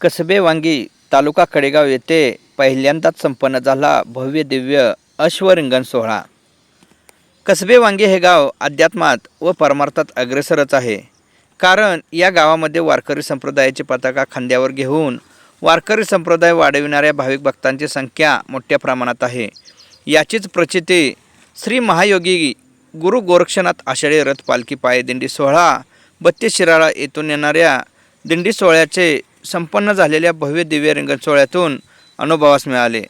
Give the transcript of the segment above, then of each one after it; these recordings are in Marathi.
कसबे वांगी तालुका कडेगाव येथे पहिल्यांदाच संपन्न झाला भव्य दिव्य अश्वरिंगण सोहळा. कसबे वांगी हे गाव अध्यात्मात व परमार्थात अग्रेसरच आहे. कारण या गावामध्ये वारकरी संप्रदायाची पताका खांद्यावर घेऊन वारकरी संप्रदाय वाढविणाऱ्या भाविक भक्तांची संख्या मोठ्या प्रमाणात आहे. याचीच प्रचिती श्री महायोगी गुरु गोरक्षनाथ आषाढी रथ पालखी पायदिंडी सोहळा बत्तीस शिराळा येथून येणाऱ्या दिंडी सोहळ्याचे संपन्न झालेल्या भव्य दिव्य रिंगण सोहळ्यातून अनुभवास मिळाले.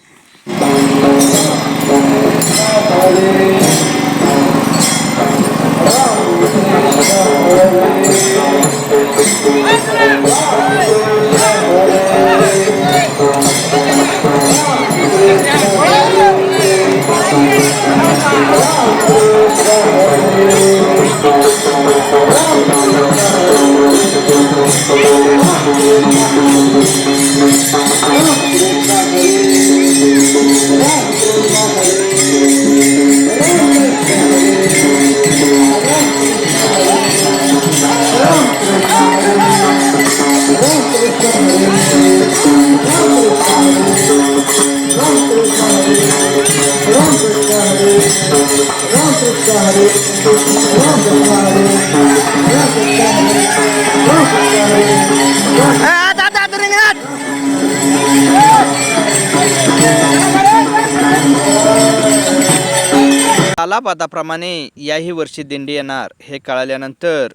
कालापाताप्रमाणे याही वर्षी दिंडी येणार. हे कळाल्यानंतर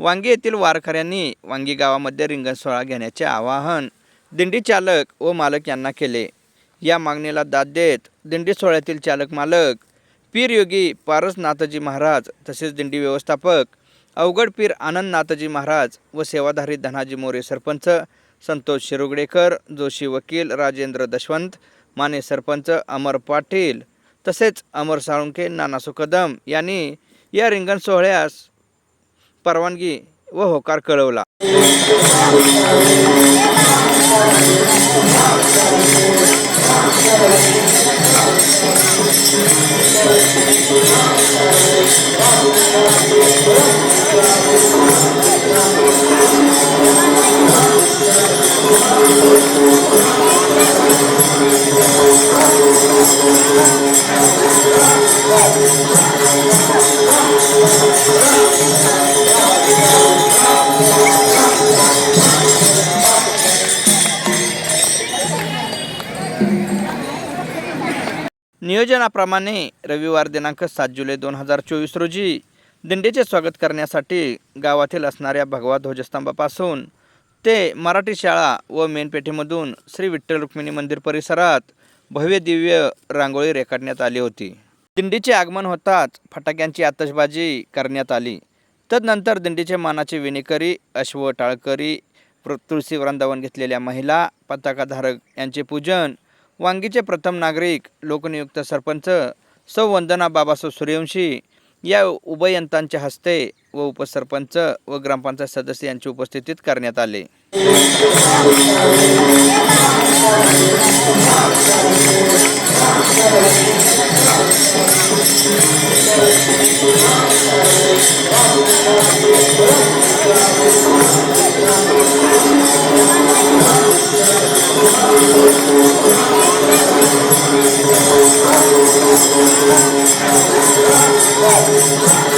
वांगी येथील वारकऱ्यांनी वांगी गावामध्ये रिंगण सोहळा घेण्याचे आवाहन दिंडी चालक व मालक यांना केले. या मागणीला दाद देत दिंडी सोहळ्यातील चालक मालक पीर योगी पारस नाथजी महाराज तसेच दिंडी व्यवस्थापक अवघड पीर आनंद नाथजी महाराज व सेवाधारी धनाजी मोरे सरपंच संतोष शिरुगडेकर जोशी वकील राजेंद्र दशवंत माने सरपंच अमर पाटील तसेच अमर साळुंके नानासो कदम यांनी या रिंगण सोहळ्यास परवानगी व होकार कळवला. नियोजनाप्रमाणे रविवार दिनांक सात जुलै दोन हजार चोवीस रोजी दिंडीचे स्वागत करण्यासाठी गावातील असणाऱ्या भगवा ध्वजस्तंभापासून ते मराठी शाळा व मेनपेठेमधून श्री विठ्ठल रुक्मिणी मंदिर परिसरात भव्य दिव्य रांगोळी रेखाटण्यात आली होती. दिंडीचे आगमन होताच फटाक्यांची आतषबाजी करण्यात आली. तदनंतर दिंडीचे मानाचे विणेकरी अश्व टाळकरी तुळशी वृंदावन घेतलेल्या महिला पताकाधारक यांचे पूजन वांगीचे प्रथम नागरिक लोकनियुक्त सरपंच सौ वंदना बाबासाहेब सूर्यवंशी या उभयंतांच्या हस्ते व उपसरपंच व ग्रामपंचायत सदस्य यांच्या उपस्थितीत करण्यात आले. Thank you.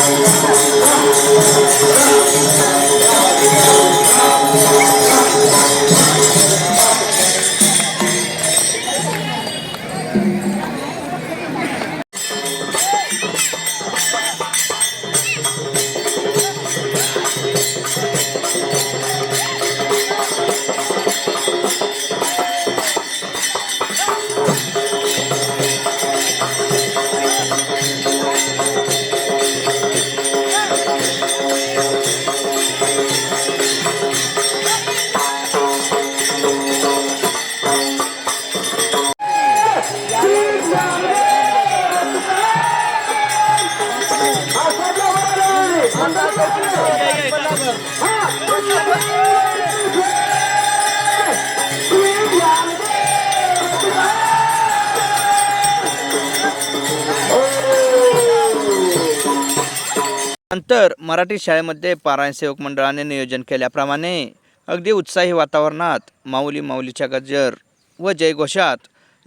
नंतर मराठी शाळेमध्ये पारायण सेवक मंडळाने नियोजन केल्याप्रमाणे अगदी उत्साही वातावरणात माऊली माऊलीच्या गजर व जयघोषात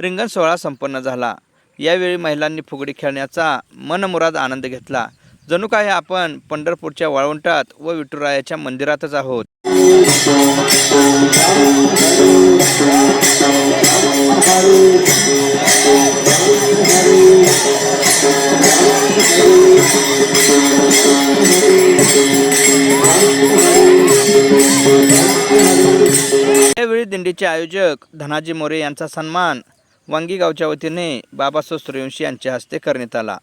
रिंगण सोहळा संपन्न झाला. यावेळी महिलांनी फुगडी खेळण्याचा मनमुराद आनंद घेतला. जणू काय आपण पंढरपूरच्या वाळवंटात व विठुरायाच्या मंदिरातच आहोत. यावेळी दिंडीचे आयोजक धनाजी मोरे यांचा सन्मान वांगी गावच्या वतीने बाबासो सूर्यवंशी यांच्या हस्ते करण्यात आला.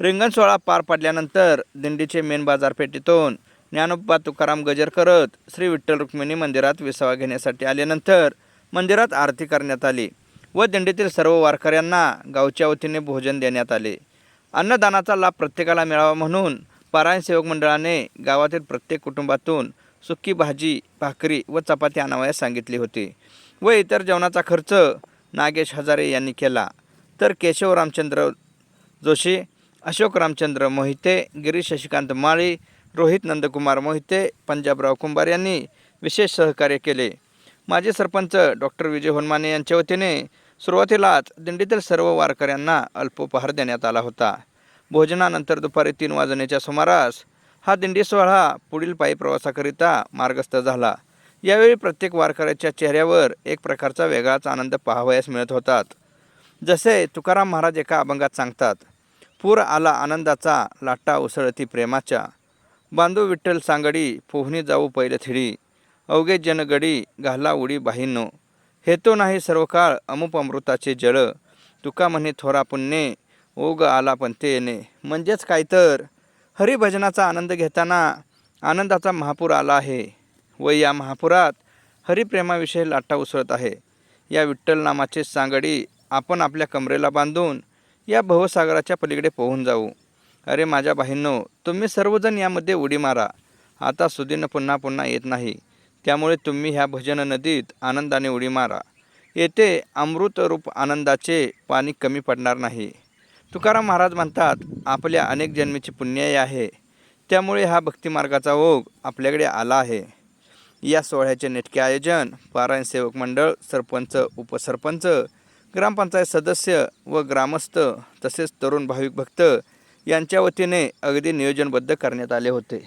रिंगण सोहळा पार पडल्यानंतर दिंडीचे मेन बाजारपेठेतून ज्ञानोबा तुकाराम गजर करत श्री विठ्ठल रुक्मिणी मंदिरात विसावा घेण्यासाठी आल्यानंतर मंदिरात आरती करण्यात आली व दिंडीतील सर्व वारकऱ्यांना गावच्या वतीने भोजन देण्यात आले. अन्नदानाचा लाभ प्रत्येकाला मिळावा म्हणून पारायण सेवक मंडळाने गावातील प्रत्येक कुटुंबातून सुकी भाजी भाकरी व चपाती आणावयास सांगितली होती व इतर जेवणाचा खर्च नागेश हजारे यांनी केला. तर केशव रामचंद्र जोशी अशोक रामचंद्र मोहिते गिरीश शशिकांत माळी रोहित नंदकुमार मोहिते पंजाबराव कुंभार यांनी विशेष सहकार्य केले. माजी सरपंच डॉक्टर विजय होनमाने यांच्या वतीने सुरुवातीलाच दिंडीतील सर्व वारकऱ्यांना अल्पोपहार देण्यात आला होता. भोजनानंतर दुपारी तीन वाजण्याच्या सुमारास हा दिंडी सोहळा पुढील पायी प्रवासाकरिता मार्गस्थ झाला. यावेळी प्रत्येक वारकऱ्याच्या चेहऱ्यावर एक प्रकारचा वेगळाच आनंद पाहावयास मिळत होतात. जसे तुकाराम महाराज एका अभंगात सांगतात पूर आला आनंदाचा लाटा उसळती प्रेमाच्या. बांधू विठ्ठल सांगडी पोहणी जाऊ पहिले थिडी. अवघे जनगडी घाला उडी बाहिनो. हेतो नाही सर्व काळ अमुप अमृताचे जळ. तुका म्हणे थोरा पुण्ये ओग आला पण ते येणे. म्हणजेच काय तर हरिभजनाचा आनंद घेताना आनंदाचा महापूर आला आहे. व या महापुरात हरिप्रेमाविषयी लाटा उसळत आहे. या विठ्ठल नामाचे सांगडी आपण आपल्या कमरेला बांधून या भवसागराच्या पलीकडे पोहून जाऊ. अरे माझ्या बाहींनो तुम्ही सर्वजण यामध्ये उडी मारा. आता सुदीन पुन्हा पुन्हा येत नाही. त्यामुळे तुम्ही ह्या भजन नदीत आनंदाने उडी मारा. येथे अमृतरूप आनंदाचे पाणी कमी पडणार नाही. तुकाराम महाराज म्हणतात आपल्या अनेक जन्मीची पुण्याई आहे. त्यामुळे हा भक्तिमार्गाचा ओघ आपल्याकडे आला आहे. या सोहळ्याचे नेटके आयोजन पारायण सेवक मंडळ सरपंच उपसरपंच ग्रामपंचायत सदस्य व ग्रामस्थ तसेच तरुण भाविक भक्त यांच्या वतीने अगदी नियोजनबद्ध करण्यात आले होते.